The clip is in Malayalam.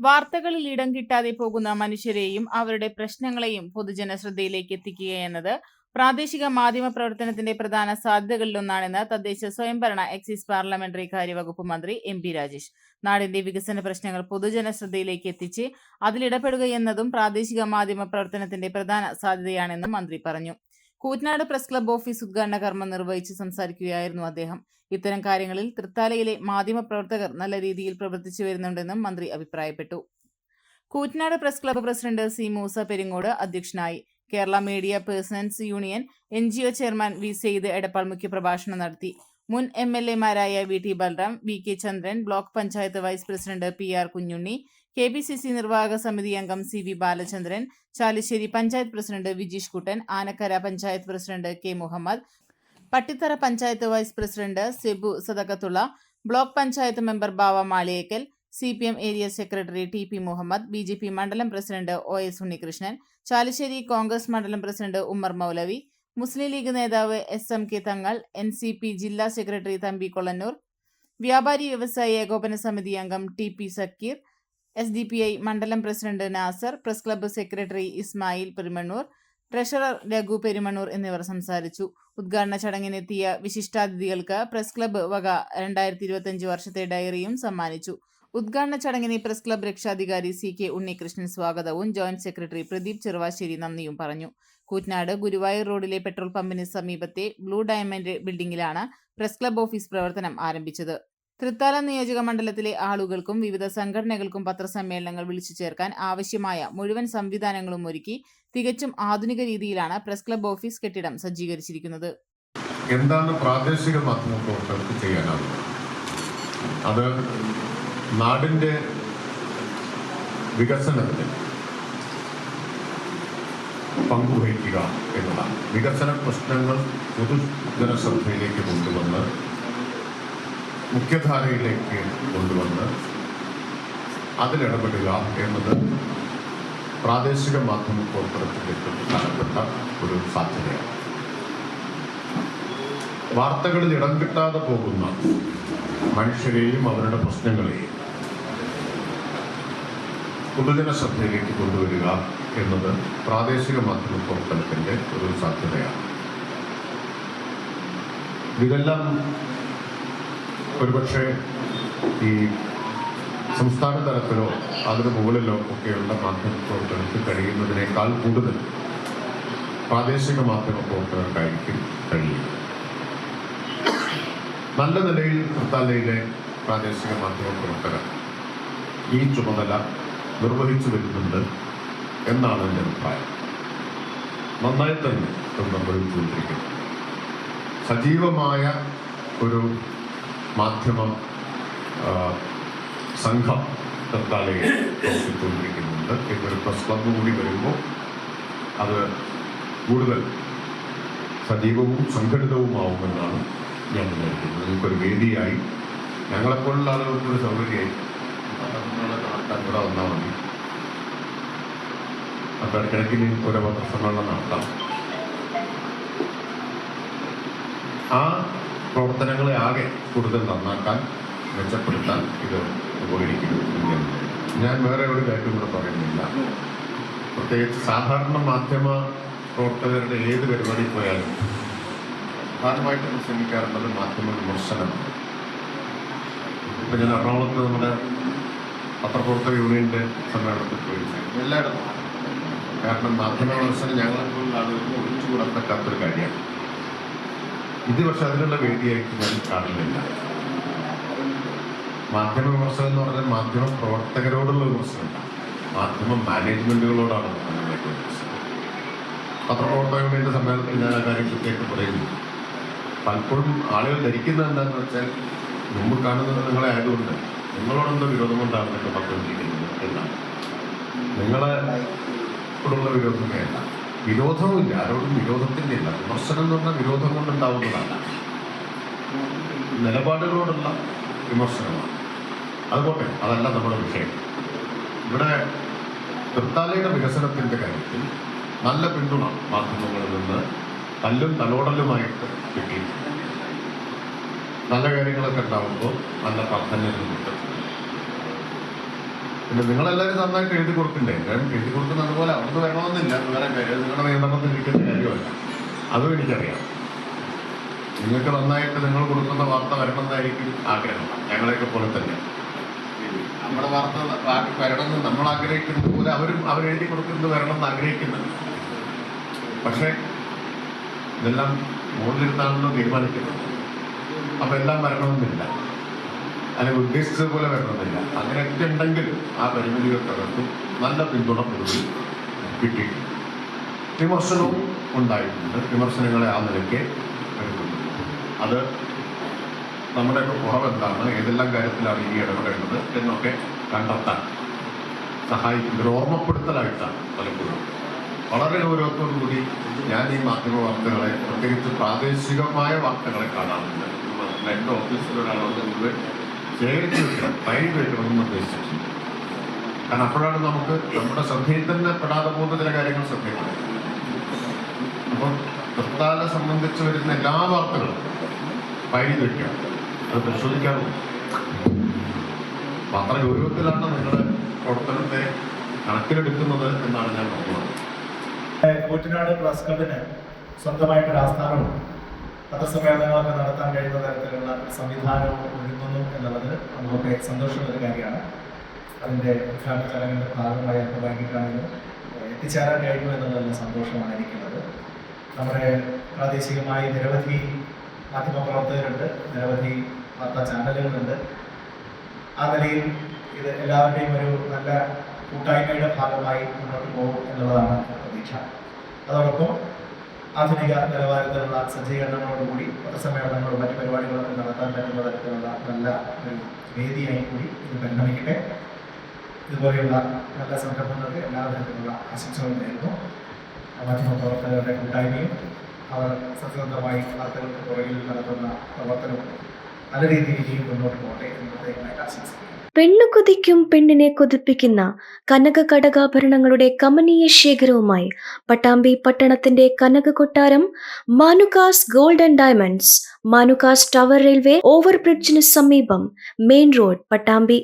വാർത്തകളിൽ ഇടം കിട്ടാതെ പോകുന്ന മനുഷ്യരെയും അവരുടെ പ്രശ്നങ്ങളെയും പൊതുജന ശ്രദ്ധയിലേക്ക് എത്തിക്കുക എന്നത് പ്രാദേശിക മാധ്യമ പ്രവർത്തനത്തിന്റെ പ്രധാന സാധ്യതകളിലൊന്നാണെന്ന് തദ്ദേശ സ്വയംഭരണ എക്സൈസ് പാർലമെന്ററി കാര്യവകുപ്പ് മന്ത്രി എം പി രാജേഷ്. നാടിന്റെ വികസന പ്രശ്നങ്ങൾ പൊതുജന ശ്രദ്ധയിലേക്ക് എത്തിച്ച് അതിലിടപെടുകയെന്നതും പ്രാദേശിക മാധ്യമ പ്രവർത്തനത്തിന്റെ പ്രധാന സാധ്യതയാണെന്നും മന്ത്രി പറഞ്ഞു. കൂറ്റനാട് പ്രസ് ക്ലബ്ബ് ഓഫീസ് ഉദ്ഘാടന കർമ്മം നിർവഹിച്ച് സംസാരിക്കുകയായിരുന്നു അദ്ദേഹം. ഇത്തരം കാര്യങ്ങളിൽ തൃത്താലയിലെ മാധ്യമ പ്രവർത്തകർ നല്ല രീതിയിൽ പ്രവർത്തിച്ചു വരുന്നുണ്ടെന്നും മന്ത്രി അഭിപ്രായപ്പെട്ടു. Koottanad press club president C Moosa Peringode അധ്യക്ഷനായി. Kerala media persons union N G O chairman V Syed Edappal മുഖ്യപ്രഭാഷണം നടത്തി. മുൻ M L എമാരായ V T Balram V K Chandran block panchayat vice president P R Kunhunni K P C C നിർവാഹക സമിതി അംഗം C V Balachandran Chalissery panchayat president Vijeesh Kuttan Anakkara panchayat president K Muhammad Pattithara panchayat vice president Sebu Sadakkathulla block panchayat member Bava Maliyekkal C P M area secretary T P Muhammad B J P മണ്ഡലം president O S Unnikrishnan Chalissery Congress മണ്ഡലം പ്രസിഡന്റ് ഉമ്മർ മൗലവി മുസ്ലിം ലീഗ് നേതാവ് S M K Thangal N C P ജില്ലാ സെക്രട്ടറി തമ്പി കൊള്ളന്നൂർ വ്യാപാരി വ്യവസായി ഏകോപന സമിതി അംഗം T P Sakeer S D P I മണ്ഡലം president Nasar press club secretary Ismail Perumannur treasurer Raghu Perumannur എന്നിവർ സംസാരിച്ചു. ഉദ്ഘാടന ചടങ്ങിനെത്തിയ വിശിഷ്ടാതിഥികൾക്ക് പ്രസ് ക്ലബ്ബ് വക രണ്ടായിരത്തി ഇരുപത്തിയഞ്ച് വർഷത്തെ ഡയറിയും സമ്മാനിച്ചു. ഉദ്ഘാടന ചടങ്ങിനെ പ്രസ് ക്ലബ്ബ് രക്ഷാധികാരി സി കെ ഉണ്ണികൃഷ്ണൻ സ്വാഗതവും ജോയിന്റ് സെക്രട്ടറി പ്രദീപ് ചെറുവാശ്ശേരി നന്ദിയും പറഞ്ഞു. കൂറ്റനാട് ഗുരുവായൂർ റോഡിലെ പെട്രോൾ പമ്പിന് സമീപത്തെ ബ്ലൂ ഡയമണ്ട് ബിൽഡിംഗിലാണ് പ്രസ് ക്ലബ് ഓഫീസ് പ്രവർത്തനം ആരംഭിച്ചത്. തൃത്താല നിയോജക മണ്ഡലത്തിലെ ആളുകൾക്കും വിവിധ സംഘടനകൾക്കും പത്രസമ്മേളനങ്ങൾ വിളിച്ചു ചേർക്കാൻ ആവശ്യമായ മുഴുവൻ സംവിധാനങ്ങളും ഒരുക്കി തികച്ചും ആധുനിക രീതിയിലാണ് പ്രസ് ക്ലബ് ഓഫീസ് കെട്ടിടം സജ്ജീകരിച്ചിരിക്കുന്നത്. എന്താണ് പ്രാദേശിക മാധ്യമ പ്രവർത്തകർക്ക് ചെയ്യാനാവുക? അത് നാടിന്റെ വികസനത്തിന് പങ്കുവഹിക്കുക എന്നതാണ്. വികസന പ്രശ്നങ്ങൾ പൊതുജനശ്രദ്ധയിലേക്ക് കൊണ്ടുവന്ന് മുഖ്യധാരയിലേക്ക് കൊണ്ടുവന്ന് അതിലിടപെടുക എന്നത് പ്രാദേശിക മാധ്യമ പ്രവർത്തനത്തിലേക്ക് പ്രധാനപ്പെട്ട ഒരു സാധ്യതയാണ്. വാർത്തകളിൽ ഇടം കിട്ടാതെ പോകുന്ന മനുഷ്യരെയും അവരുടെ പ്രശ്നങ്ങളെയും പൊതുജന ശ്രദ്ധയിലേക്ക് കൊണ്ടുവരിക എന്നത് പ്രാദേശിക മാധ്യമ പ്രവർത്തനത്തിന്റെ ഒരു സാധ്യതയാണ്. ഇതെല്ലാം ഒരുപക്ഷെ ഈ സംസ്ഥാന തലത്തിലോ അതിന് മുകളിലോ ഒക്കെയുള്ള മാധ്യമ പ്രവർത്തനത്തിൽ കഴിയുന്നതിനേക്കാൾ കൂടുതൽ പ്രാദേശിക മാധ്യമ പ്രവർത്തകർക്കായിരിക്കും കഴിയുക. നല്ല നിലയിൽ തൃത്താലയിലെ പ്രാദേശിക മാധ്യമ പ്രവർത്തകർ ഈ ചുമതല നിർവഹിച്ചു വരുന്നുണ്ട്. എന്നാണ് എന്റെ അഭിപ്രായം. നന്നായി തന്നെ നമ്മൾ നിർവഹിച്ചുകൊണ്ടിരിക്കുന്നു സജീവമായ ഒരു മാധ്യമം സംഘം തൃത്താലയിൽ പ്രവർത്തിച്ചുകൊണ്ടിരിക്കുന്നുണ്ട് ഇതൊരു പ്രസ് ക്ലബ് കൂടി വരുമ്പോൾ അത് കൂടുതൽ സജീവവും സംഘടിതവുമാവുമെന്നാണ് ഞാൻ വിചാരിക്കുന്നത്. നിങ്ങൾക്കൊരു വേദിയായി. ഞങ്ങളെപ്പോലുള്ള ആളുകൾക്കൊരു സൗകര്യമായി. ഇവിടെ വന്നാൽ മതി. അപ്പോൾ ഇടയ്ക്കിടയ്ക്കിന് ഓരോ പത്രസമ്മേളനം നടത്താം. ആ പ്രവർത്തനങ്ങളെ ആകെ കൂടുതൽ നന്നാക്കാൻ മെച്ചപ്പെടുത്താൻ ഇത് ഉപകരിക്കും എന്ന് ഞാൻ വിചാരിക്കുന്നു. ഞാൻ വേറെ ഒരു കാര്യം കൂടെ പറയുന്നില്ല. പ്രത്യേകിച്ച് സാധാരണ മാധ്യമ പ്രവർത്തകരുടെ ഏത് പരിപാടി പോയാലും പ്രധാനമായിട്ടും ശ്രമിക്കാറുള്ളത് മാധ്യമ വിമർശനമാണ്. ഇപ്പം ഞാൻ എറണാകുളത്ത് നമ്മുടെ പത്രപ്രവർത്തക യൂണിയന്റെ സമ്മേളനത്തിൽ പോയി. എല്ലായിടത്തും. കാരണം മാധ്യമ വിമർശനം ഞങ്ങളെപ്പോലുള്ള ആളുകൾക്ക് ഒഴിച്ചു പറ്റാത്തൊരു കാര്യമാണ്. ഇത് പക്ഷെ അതിനുള്ള വേദിയായിട്ട് ഞാൻ കാണുന്നില്ല. മാധ്യമ വിമർശനം എന്ന് പറഞ്ഞാൽ മാധ്യമ പ്രവർത്തകരോടുള്ള വിമർശനമല്ല മാധ്യമ മാനേജ്മെന്റുകളോടാണ് നമ്മളുടെ വിമർശനം പത്രപ്രവർത്തക യൂണിയന്റെ സമ്മേളനത്തിൽ ഞാൻ ആ കാര്യം കൃത്യമായിട്ട് പറയുന്നു. പലപ്പോഴും ആളുകൾ ധരിക്കുന്നത് എന്താണെന്ന് വെച്ചാൽ മുമ്പ് കാണുന്നത് നിങ്ങളെ ആയതുകൊണ്ട് നിങ്ങളോടെന്തോ വിരോധം കൊണ്ടാണ് ചെയ്യുന്നത് എന്നാണ്. നിങ്ങളെ ോടുള്ള വിരോധമേ അല്ല വിരോധവുമില്ല. ആരോടും വിരോധത്തിന്റെ ഇല്ല. വിമർശനം എന്ന് പറഞ്ഞാൽ വിരോധം കൊണ്ടുണ്ടാവുന്നതല്ല നിലപാടുകളോടുള്ള വിമർശനമാണ്. അതുപോട്ടെ അതല്ല നമ്മുടെ വിഷയം. ഇവിടെ തൃത്താലയുടെ വികസനത്തിന്റെ കാര്യത്തിൽ നല്ല പിന്തുണ മാധ്യമങ്ങളിൽ നിന്ന് കല്ലും തലോടലുമായിട്ട് കിട്ടിയിട്ടുണ്ട്. നല്ല കാര്യങ്ങളൊക്കെ ഉണ്ടാകുമ്പോൾ നല്ല പ്രാധാന്യം കിട്ടും പിന്നെ നിങ്ങളെല്ലാവരും നന്നായിട്ട് എഴുതി കൊടുക്കണ്ടേ? കാരണം എഴുതി കൊടുക്കുന്നത് പോലെ അവർക്ക് വേണമെന്നില്ല. വേറെ കാര്യം നിങ്ങളുടെ നിയന്ത്രണത്തിൽ ഇരിക്കുന്ന കാര്യമല്ല. അതും എനിക്കറിയാം. നിങ്ങൾക്ക് നന്നായിട്ട് നിങ്ങൾ കൊടുക്കുന്ന വാർത്ത വരണമെന്നായിരിക്കും ആഗ്രഹം. ഞങ്ങളെയൊക്കെ പോലെ തന്നെ. നമ്മുടെ വാർത്ത വരണമെന്ന് നമ്മൾ ആഗ്രഹിക്കുന്നത് പോലെ അവരും അവരെഴുതി കൊടുക്കുന്നത് വരണമെന്ന് ആഗ്രഹിക്കുന്നുണ്ട്. പക്ഷേ ഇതെല്ലാം മുകളിലിരുത്താണെന്ന് തീരുമാനിക്കുന്നത് അപ്പം എല്ലാം വരണമെന്നില്ല. അല്ലെങ്കിൽ ഉദ്ദേശിച്ചത് പോലെ വരണമെന്നില്ല. അങ്ങനെയൊക്കെ ഉണ്ടെങ്കിൽ ആ പരിമിതികൾ തകർത്തും നല്ല പിന്തുണ പൊതുവിൽ കിട്ടി. വിമർശനവും ഉണ്ടായിട്ടുണ്ട്. വിമർശനങ്ങളെ ആ നിലയ്ക്ക് എടുക്കുന്നു. അത് നമ്മുടെ കുറവ് എന്താണ്? ഏതെല്ലാം കാര്യത്തിലാണ് ഈ ഇടപെടേണ്ടത് എന്നൊക്കെ കണ്ടെത്താൻ സഹായിക്കുന്ന ഒരു ഓർമ്മപ്പെടുത്തലായിട്ടാണ് പലപ്പോഴും. വളരെ ഗൗരവത്തോടു കൂടി ഞാൻ ഈ മാധ്യമ വാർത്തകളെ പ്രത്യേകിച്ച് പ്രാദേശികമായ വാർത്തകളെ കാണാറുണ്ട്. എന്റെ ഓഫീസിലൊരാളെ ശേഖരിച്ച് വെക്കണം ടൈം വെക്കണമെന്ന് നിർദ്ദേശിച്ചിട്ടുണ്ട് കാരണം അപ്പോഴാണ് നമുക്ക് നമ്മുടെ ശ്രദ്ധയിൽ തന്നെ പെടാതെ പോകുന്ന ചില കാര്യങ്ങൾ ശ്രദ്ധയിലാണ് അപ്പം തൃത്താല സംബന്ധിച്ച് വരുന്ന എല്ലാ വാർത്തകളും പൈഡ് വയ്ക്കാം അത് പരിശോധിക്കാറുണ്ട് അത്ര ഗൗരവത്തിലാണ് നിങ്ങളുടെ പ്രവർത്തനത്തെ കണക്കിലെടുക്കുന്നത് എന്നാണ് ഞാൻ നോക്കുന്നത് കൂറ്റനാട് പ്രസ് ക്ലബിന് സ്വന്തമായിട്ടൊരു ആസ്ഥാനവും പത്രസമ്മേളനങ്ങളൊക്കെ നടത്താൻ കഴിയുന്ന തരത്തിലുള്ള സംവിധാനവും ഒരുങ്ങുന്നു എന്നുള്ളത് നമുക്ക് സന്തോഷമുള്ള ഒരു കാര്യമാണ്. അതിന്റെ ഉദ്ഘാടന ചടങ്ങിന്റെ ഭാഗമായി അത് വൈകിട്ടാണെങ്കിലും എത്തിച്ചേരാൻ കഴിഞ്ഞു എന്നുള്ള സന്തോഷമാണ് എനിക്കുള്ളത് നമ്മുടെ പ്രാദേശികമായി നിരവധി മാധ്യമപ്രവർത്തകരുണ്ട് നിരവധി വാർത്താ ചാനലുകളുണ്ട്. ആ നിലയിൽ ഇത് എല്ലാവരുടെയും ഒരു നല്ല കൂട്ടായ്മയുടെ ഭാഗമായി മുന്നോട്ട് പോകും എന്നുള്ളതാണ് പ്രതീക്ഷ. അതോടൊപ്പം ആധുനിക നിലവാരത്തിലുള്ള സജ്ജീകരണങ്ങളോടുകൂടി പത്രസമ്മേളനങ്ങളും മറ്റ് പരിപാടികളൊക്കെ നടത്താൻ പറ്റുന്ന തരത്തിലുള്ള നല്ല ഒരു വേദിയായി കൂടി ഇത് പരിണമിക്കട്ടെ. ഇതുപോലെയുള്ള നല്ല സംരംഭങ്ങൾക്ക് എല്ലാ തരത്തിലുള്ള ആശംസകളും നേരുന്നു. മാധ്യമപ്രവർത്തകരുടെ കൂട്ടായ്മയും അവർ സത്യസന്ധമായി വാർത്തകൾക്ക് പുറകിൽ നടത്തുന്ന പ്രവർത്തനവും നല്ല രീതിയിൽ ഇനിയും മുന്നോട്ട് പോകട്ടെ പെണ്ണു കൊതിക്കും പെണ്ണിനെ കൊതിപ്പിക്കുന്ന കനക കടകാഭരണങ്ങളുടെ കമനീയ ശേഖരവുമായി പട്ടാമ്പി പട്ടണത്തിന്റെ കനക കൊട്ടാരം Manukas gold and diamonds Manukas tower railway ഓവർബ്രിഡ്ജിന് സമീപം മെയിൻ റോഡ് പട്ടാമ്പി